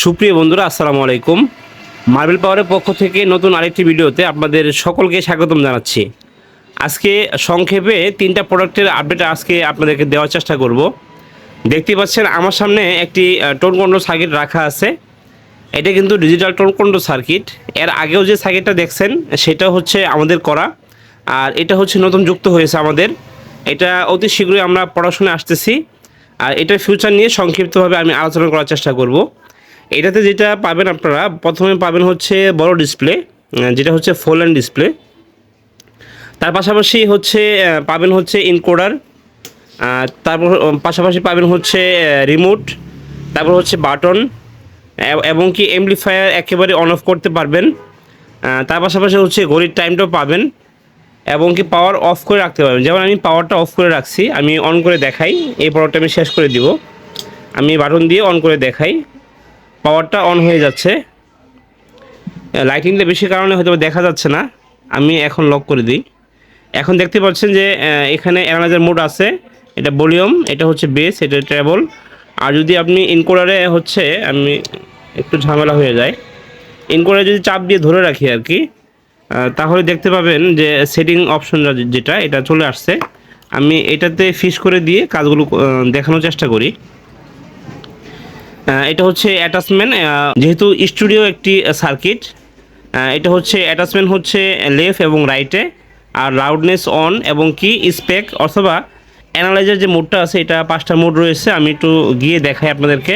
সুপ্রিয় বন্ধুরা, আসসালামু আলাইকুম। মার্বেল পাওয়ারের পক্ষ থেকে নতুন আরেকটি ভিডিওতে আপনাদের সকলকে স্বাগতম জানাচ্ছি। আজকে সংক্ষেপে তিনটা প্রোডাক্টের আপডেট আজকে আপনাদেরকে দেওয়ার চেষ্টা করব। দেখতে পাচ্ছেন, আমার সামনে একটি টোন সার্কিট রাখা আছে। এটা কিন্তু ডিজিটাল টোন সার্কিট এর আগেও যে সার্কিটটা দেখছেন, সেটা হচ্ছে আমাদের করা। আর এটা হচ্ছে নতুন যুক্ত হয়েছে আমাদের। এটা অতি শীঘ্রই আমরা পড়াশোনায় আসতেছি। আর এটার ফিউচার নিয়ে সংক্ষিপ্তভাবে আমি আলোচনা করার চেষ্টা করব। এটাতে যেটা পাবেন আপনারা, প্রথমে পাবেন হচ্ছে বড় ডিসপ্লে যেটা হচ্ছে ফোল অ্যান্ড ডিসপ্লে তার পাশাপাশি হচ্ছে পাবেন হচ্ছে ইনকোডার তারপর পাশাপাশি পাবেন হচ্ছে রিমোট তারপর হচ্ছে বাটন এবং কি এমপ্লিফায়ার একেবারে অন অফ করতে পারবেন। তার পাশাপাশি হচ্ছে ঘড়ির টাইমটাও পাবেন, এবং কি পাওয়ার অফ করে রাখতে পারবেন। যেমন আমি পাওয়ারটা অফ করে রাখছি, আমি অন করে দেখাই, এই পাওয়ারটা আমি শেষ করে দিব। আমি বাটন দিয়ে অন করে দেখাই। পাওয়ারটা অন হয়ে যাচ্ছে। লাইটিংটা বেশি কারণে হয়তো দেখা যাচ্ছে না। আমি এখন লক করে দিই। এখন দেখতে পাচ্ছেন যে এখানে অ্যানালাইজার মোড আছে। এটা ভলিউম এটা হচ্ছে বেস এটা ট্রেবল আর যদি আপনি ইনকোডারে হচ্ছে, আমি একটু ঝামেলা হয়ে যায়। ইনকোডারে যদি চাপ দিয়ে ধরে রাখি আর কি তাহলে দেখতে পাবেন যে সেটিং অপশন যেটা, এটা চলে আসছে। আমি এটাতে ফিস করে দিয়ে কাজগুলো দেখানোর চেষ্টা করি। এটা হচ্ছে অ্যাটাচমেন্ট যেহেতু স্টুডিও একটি সার্কিট এটা হচ্ছে অ্যাটাচমেন্ট হচ্ছে লেফট এবং রাইটে আর লাউডনেস অন এবং কি স্পেক অথবা অ্যানালাইজার যে মোডটা আছে, এটা পাঁচটা মোড রয়েছে, আমি একটু গিয়ে দেখাই আপনাদেরকে।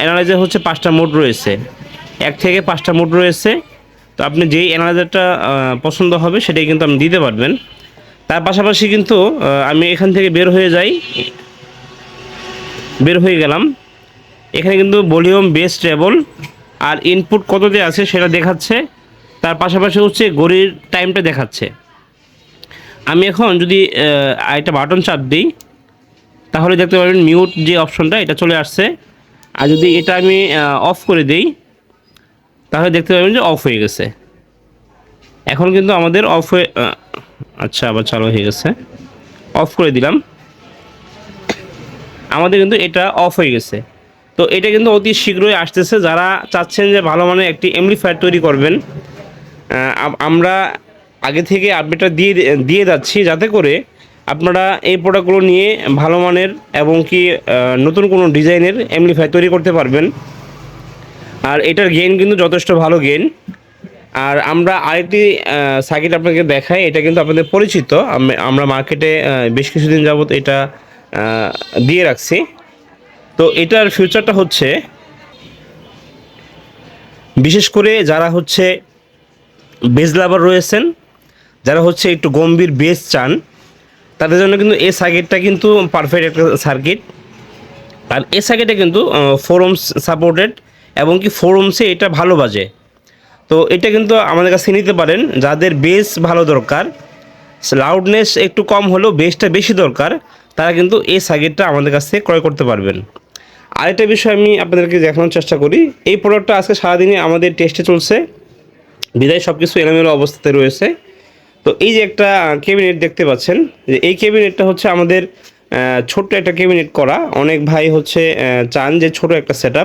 অ্যানালাইজার হচ্ছে পাঁচটা মোড রয়েছে। এক থেকে পাঁচটা মোড রয়েছে। তো আপনি যেই অ্যানালাইজারটা পছন্দ হবে, সেটাই কিন্তু আপনি দিতে পারবেন। তার পাশাপাশি কিন্তু আমি এখান থেকে বের হয়ে যাই। বের হয়ে গেলাম। এখানে কিন্তু ভলিউম বেস ট্রেবল আর ইনপুট কত কততে আছে সেটা দেখাচ্ছে। তার পাশাপাশি হচ্ছে ঘড়ির টাইমটা দেখাচ্ছে। আমি এখন যদি একটা বাটন চাপ দিই, তাহলে দেখতে পাবেন মিউট যে অপশনটা, এটা চলে আসছে। আর যদি এটা আমি অফ করে দিই, তাহলে দেখতে পাবেন যে অফ হয়ে গেছে। এখন কিন্তু আমাদের অফ হয়ে আচ্ছা আবার চালু হয়ে গেছে। অফ করে দিলাম। আমাদের কিন্তু এটা অফ হয়ে গেছে। তো এটা কিন্তু অতি শীঘ্রই আসতেছে। যারা চাচ্ছেন যে ভালো মানের একটি এমপ্লিফায়ার তৈরি করবেন আমরা আগে থেকে আপডেটটা দিয়ে দিয়ে যাচ্ছি যাতে করে আপনারা এই প্রোডাক্টগুলো নিয়ে ভালো মানের এবং কি নতুন কোনো ডিজাইনের এমপ্লিফায়ার তৈরি করতে পারবেন। আর এটার গেইন কিন্তু যথেষ্ট ভালো গেইন আর আমরা আরেকটি সার্কিট আপনাকে দেখাই। এটা কিন্তু আপনাদের পরিচিত। আমরা মার্কেটে বেশ কিছুদিন যাবত এটা দিয়ে রাখছি। তো এটার ফিউচারটা হচ্ছে, বিশেষ করে যারা হচ্ছে বেজ লাভার রয়েছেন, যারা হচ্ছে একটু গম্ভীর বেস চান, তাদের জন্য কিন্তু এই সার্কিটটা কিন্তু পারফেক্ট একটা সার্কিট আর এই সার্কিটে কিন্তু ফোরমস সাপোর্টেড এবং কি ফোরমসে এটা ভালো বাজে। তো এটা কিন্তু আমাদের কাছে নিতে পারেন, যাদের বেস ভালো দরকার লাউডনেস একটু কম হলেও বেসটা বেশি দরকার, তারা কিন্তু এই সার্কিটটা আমাদের কাছ থেকে ক্রয় করতে পারবেন। আরেকটা বিষয় আমি আপনাদেরকে দেখানোর চেষ্টা করি। এই প্রোডাক্টটা আজকে সারাদিনে আমাদের টেস্টে চলছে। বিদায় সব কিছু এলোমেলো অবস্থাতে রয়েছে। তো এই যে একটা ক্যাবিনেট দেখতে পাচ্ছেন, যে এই ক্যাবিনেটটা হচ্ছে আমাদের ছোট্ট একটা ক্যাবিনেট করা। অনেক ভাই হচ্ছে চান যে ছোট একটা সেট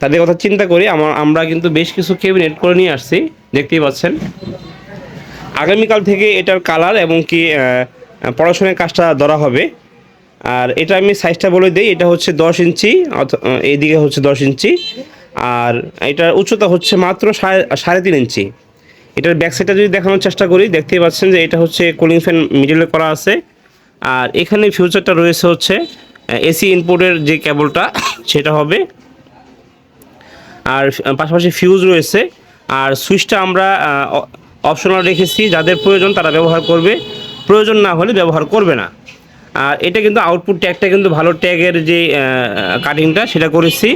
তাদের কথা চিন্তা করি আমার আমরা কিন্তু বেশ কিছু ক্যাবিনেট করে নিয়ে আসছি, দেখতেই পাচ্ছেন। আগামীকাল থেকে এটার কালার এবং কি পড়াশোনার কাজটা ধরা হবে। আর এটা আমি সাইজটা বলে দিই, এটা হচ্ছে দশ ইঞ্চি এইদিকে হচ্ছে দশ ইঞ্চি। আর এটার উচ্চতা হচ্ছে মাত্র সাড়ে সাড়ে তিন ইঞ্চি। এটার ব্যাক সাইডটা যদি দেখানোর চেষ্টা করি, দেখতেই পাচ্ছেন যে এটা হচ্ছে কুলিং ফ্যান মিডলে করা আছে। আর এখানে ফিউচারটা রয়েছে হচ্ছে এসি ইনপুটের যে কেবলটা সেটা হবে। আর পাশাপাশি ফিউজ রয়েছে। আর সুইচটা আমরা অপশনাল রেখেছি, যাদের প্রয়োজন তারা ব্যবহার করবে। প্রয়োজন না হলে ব্যবহার করবে না। আর এটা কিন্তু আউটপুট ট্যাগটা কিন্তু ভালো ট্যাগের যে কাটিংটা সেটা করেছি।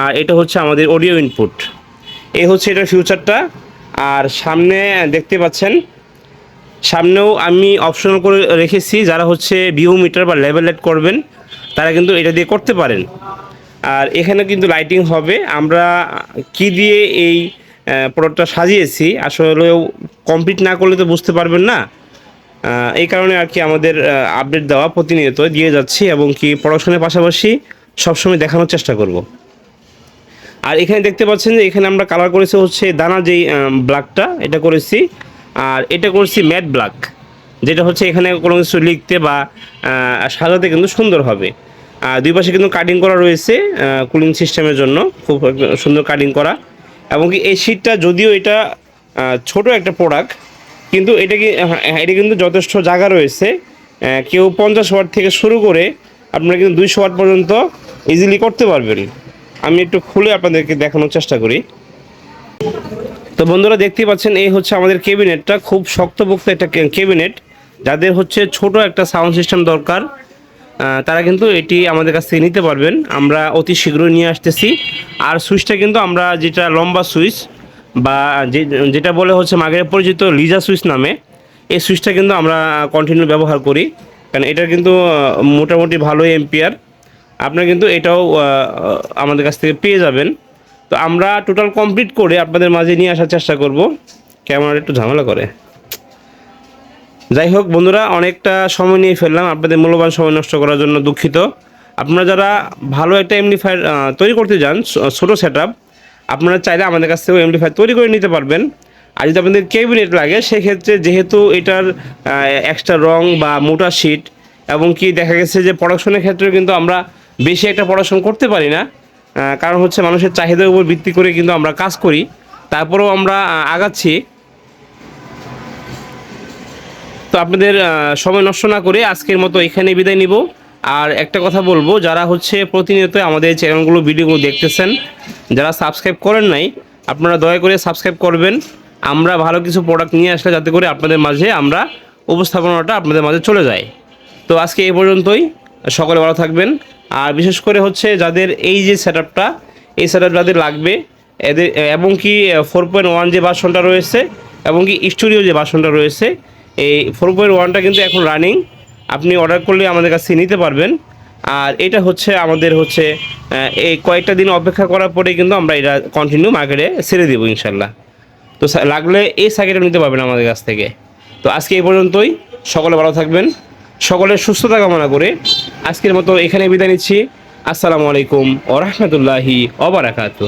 আর এটা হচ্ছে আমাদের অডিও ইনপুট এই হচ্ছে এটা ফিউচারটা আর সামনে দেখতে পাচ্ছেন, সামনেও আমি অপশনাল করে রেখেছি, যারা হচ্ছে ভিউ মিটার বা লেভেল লাইট করবেন, তারা কিন্তু এটা দিয়ে করতে পারেন। আর এখানে কিন্তু লাইটিং হবে। আমরা কি দিয়ে এই প্রোডাক্টটা সাজিয়েছি, আসলেও কমপ্লিট না করলে তো বুঝতে পারবেন না। এই কারণে আর কি আমাদের আপডেট দেওয়া প্রতিনিয়ত দিয়ে যাচ্ছি এবং কি পড়াশোনার পাশাপাশি সবসময় দেখানোর চেষ্টা করব। আর এখানে দেখতে পাচ্ছেন যে এখানে আমরা কালার করেছি হচ্ছে দানা যেই ব্ল্যাকটা এটা করেছি। আর এটা করেছি ম্যাট ব্ল্যাক যেটা হচ্ছে এখানে কোনো কিছু লিখতে বা সাজাতে কিন্তু সুন্দর হবে। আর দুই পাশে কিন্তু কাটিং করা রয়েছে কুলিং সিস্টেমের জন্য, খুব সুন্দর কাটিং করা। এবং কি এই শীটটা যদিও এটা ছোট একটা প্রোডাক্ট কিন্তু এটা কি হ্যাঁ, এটা কিন্তু যথেষ্ট জায়গা রয়েছে। কেউ পঞ্চাশ ওয়াট থেকে শুরু করে আপনারা কিন্তু দুইশো ওয়াট পর্যন্ত ইজিলি করতে পারবেন। আমি একটু খুলে আপনাদেরকে দেখানোর চেষ্টা করি। তো বন্ধুরা দেখতে পাচ্ছেন এই হচ্ছে আমাদের কেবিনেটটা খুব শক্তপোক্ত একটা কেবিনেট যাদের হচ্ছে ছোট একটা সাউন্ড সিস্টেম দরকার তারা কিন্তু এটি আমাদের কাছ থেকে নিতে পারবেন। আমরা অতি শীঘ্রই নিয়ে আসতেছি। আর সুইচটা কিন্তু আমরা যেটা লম্বা সুইচ বা যে- যেটা বলে হচ্ছে মাগের পরিচিত লিজা সুইচ নামে, এই সুইচটা কিন্তু আমরা কন্টিনিউ ব্যবহার করি। কারণ এটা কিন্তু মোটামুটি ভালোই এম্পিয়ার। আপনারা কিন্তু এটাও আমাদের কাছ থেকে পেয়ে যাবেন। তো আমরা টোটাল কমপ্লিট করে আপনাদের মাঝে নিয়ে আসার চেষ্টা করব। ক্যামেরা একটু ঝামেলা করে। যাই হোক বন্ধুরা, অনেকটা সময় নিয়ে ফেললাম। আপনাদের মূল্যবান সময় নষ্ট করার জন্য দুঃখিত। আপনারা যারা ভালো একটা এমনি ফায়ার তৈরি করতে যান ছোটো সেট আপনারা চাইলে আমাদের কাছ থেকেও এমডিফায়ার তৈরি করে নিতে পারবেন। আর যদি আপনাদের কেবিনেট লাগে, সেক্ষেত্রে যেহেতু এটার এক্সট্রা রং বা মোটা শিট এবং কি দেখা গেছে যে প্রোডাকশনের ক্ষেত্রে কিন্তু আমরা বেশি একটা প্রোডাকশন করতে পারি না কারণ হচ্ছে মানুষের চাহিদার উপর ভিত্তি করে কিন্তু আমরা কাজ করি। তারপরেও আমরা আগাচ্ছি। তো আপনাদের সময় নষ্ট না করে আজকের মতো এখানে বিদায় নিব। আর একটা কথা বলব, যারা হচ্ছে প্রতিনিয়ত আমাদের চ্যানেলগুলো ভিডিওগুলো দেখতেছেন, যারা সাবস্ক্রাইব করেন নাই, আপনারা দয়া করে সাবস্ক্রাইব করবেন। আমরা ভালো কিছু প্রোডাক্ট নিয়ে আসলে যাতে করে আপনাদের মাঝে আমরা উপস্থাপনাটা আপনাদের মাঝে চলে যায়। তো আজকে এই পর্যন্তই, সকলে ভালো থাকবেন। আর বিশেষ করে হচ্ছে যাদের এই যে সেট এই সেট যাদের লাগবে, এদের, এবং কি ফোর পয়েন্ট ওয়ান যে ভার্সনটা রয়েছে, এবং কি স্টুডিও যে ভার্সনটা রয়েছে, এই ফোর পয়েন্ট ওয়ানটা কিন্তু এখন রানিং আপনি অর্ডার করলে আমাদের কাছে নিতে পারবেন। আর এটা হচ্ছে আমাদের হচ্ছে এই কয়েকটা দিন অপেক্ষা করার পরে কিন্তু আমরা এটা কন্টিনিউ মার্কেটে ছেড়ে দেবো ইনশাল্লাহ। তো লাগলে এই সাইকেলটা নিতে পারবেন আমাদের কাছ থেকে। তো আজকে এই পর্যন্তই। সকলে ভালো থাকবেন। সকলের সুস্থতা কামনা করে আজকের মতো এখানে বিদায় নিচ্ছি। আসসালামু আলাইকুম ও রহমতুল্লাহি অবরাকাতু